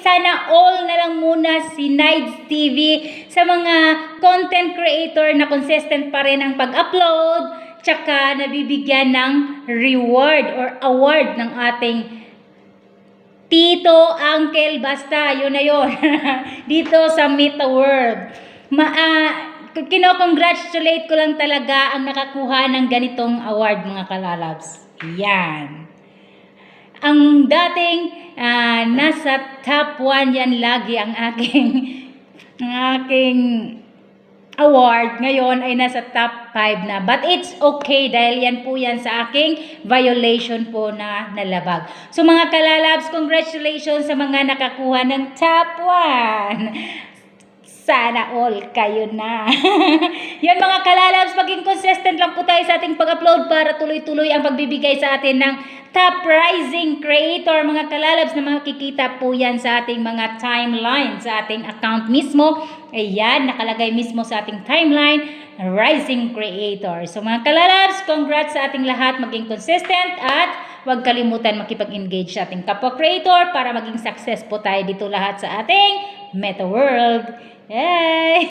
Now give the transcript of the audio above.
sana all na lang muna si Nides TV sa mga content creator na consistent pa rin ang pag-upload, tsaka nabibigyan ng reward or award ng ating Tito, Uncle, basta, yun na yun. Dito sa Meta World. Ma, ah, kino-congratulate ko lang talaga ang nakakuha ng ganitong award mga kalalabs. Yan. Ang dating ah, nasa top 1 yan lagi ang aking ang aking award ngayon ay nasa top 5 na. But it's okay dahil yan po yan sa aking violation po na nalabag. So mga kalalabs, congratulations sa mga nakakuha ng top 1. Sana all kayo na. yan mga kalalabs, maging consistent lang po tayo sa ating pag-upload para tuloy-tuloy ang pagbibigay sa atin ng top rising creator. Mga kalalabs na makikita po yan sa ating mga timeline, sa ating account mismo. Ayan, nakalagay mismo sa ating timeline, rising creator. So mga kalalabs, congrats sa ating lahat, maging consistent at huwag kalimutan makipag-engage sa ating kapwa creator para maging success po tayo dito lahat sa ating Meta World. Yay!